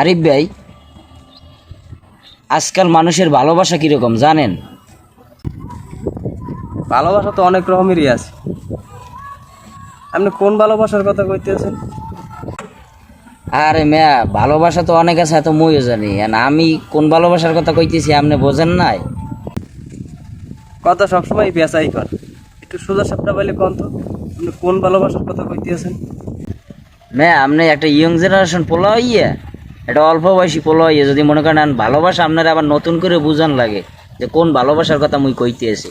আরিফ ভাই আজকাল মানুষের ভালোবাসা কীরকম জানেন? ভালোবাসা তো অনেক রকমেরই আছে। আপনি কোন ভালোবাসার কথা কইতেছেন? আরে মেয়া ভালোবাসা তো অনেক আছে এত মইও জানি। আমি কোন ভালোবাসার কথা কইতেছি আপনি বোঝেন নাই? কথা সবসময় বেচাই কর। একটু সোজা সাপটা পাইলে কোন তো? আপনি কোন ভালোবাসার কথা কইতেছেন? মেয়া আপনি একটা ইয়ং জেনারেশন পোলা হইয়া একটা অল্প বয়সী পোলা হইয়া যদি মনে করেন ভালোবাসা আপনার আবার নতুন করে বুঝান লাগে যে কোন ভালোবাসার কথা মুই কইতে আছি।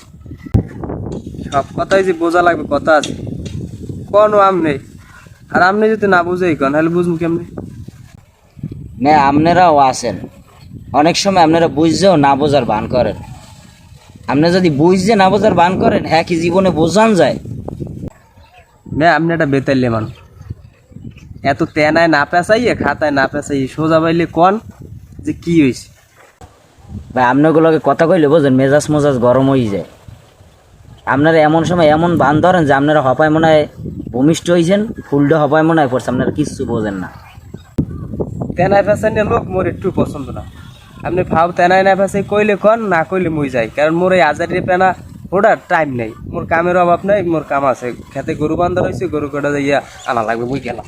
সব কথাই যে বোঝা লাগবে কথা আছে। কোন আমনে আর আপনি যদি না বুঝেই কন তাহলে বুঝব কেমনি? মেয়া আপনারাও আছেন। অনেক সময় আপনারা বুঝছেও না বোঝার বান করেন। আপনি যদি বুঝছে না বোঝার বান করেন হ্যাঁ কি জীবনে বোঝান যায়। মে আপনি একটা বেতাইলে মানুষ। এত তেনায় না পেঁচাইয়ে খাতায় না পেঁচাইয়ে সোজা পাইলে কন যে কি হয়েছে ভাই আপনাগুলোকে কথা কইলে বোঝেন মেজাজ মেজাজ গরম হয়ে যায়। আপনারা এমন সময় এমন বান ধরেন যে আপনারা হপায় মনে হয় ভূমিষ্ঠ হয়েছেন ফুলটা হপায় মনে হয় পড়ছে আপনারা কিচ্ছু বোঝেন না। তেনায় পেঁচাইলে লোক মোর একটু পছন্দ না। আপনি ভাব তেনায় না পেঁচাই কইলে কন না কইলে মুই যাই। কারণ মোর এই আজারি পেনা ওটার টাইম নেই। মোর কামের অভাব নাই মোর কাম আছে। খেতে গরু বান্ধা রয়েছে গরু কটা যাইয়া আনা লাগবে মুই গেলাম।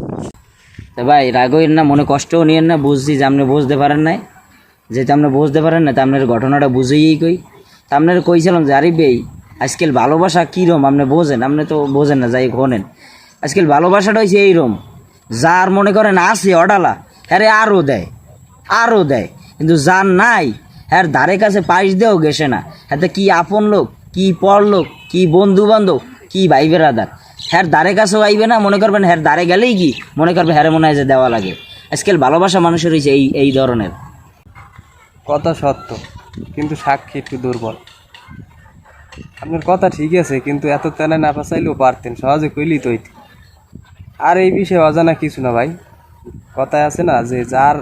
তো ভাই রাগইন না, মনে কষ্টও নিয়েন না, বুঝছি যে আপনি বুঝতে পারেন নাই। যেহেতু আপনি বুঝতে পারেন না, তা আপনার ঘটনাটা বুঝেই কই। তা আপনার কইছিলাম যে আরিফ ভাই আজকাল ভালোবাসা কীরম? আপনি বোঝেন, আপনি তো বোঝেন না, যাই শোনেন। আজকাল ভালোবাসাটা হয়েছে এইরম, যার মনে করেন আছে অডালা হ্যাঁ আরও দেয় আরও দেয়। কিন্তু যার নাই হ্যাঁ ধারে কাছে পাইস দেও গেছে না। হ্যাঁ কি আপন লোক, কি পর লোক, কি বন্ধু বান্ধব কি ভাই বেড়াদার হ্যার দ্বারে কাছেও আইবে না, মনে করবেন হ্যার দ্বারে গেলেই কি? মনে করবে হ্যারে মনে হয় যে দেওয়া লাগে। আজকাল ভালোবাসা মানুষের হয়েছে এই এই ধরনের। কথা সত্য, কিন্তু সাক্ষী একটু দুর্বল। আপনার কথা ঠিক আছে, কিন্তু এত তেনা না ফাঁসাইলেও পারতেন, সহজে কইলি তো আর এই বিষয়ে অজানা কিছু না ভাই। কথায় আছে না যে যার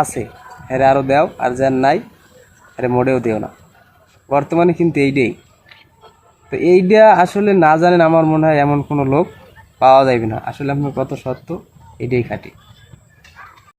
আছে হেরে আরও দেও, আর যার নাই হেরে মোড়েও দেও না। বর্তমানে কিন্তু এইটাই। তো এইটা আসলে না জানেন আমার মনে হয় এমন কোনো লোক পাওয়া যাবে না। আসলে আপনার কত সত্য, এটাই খাঁটি।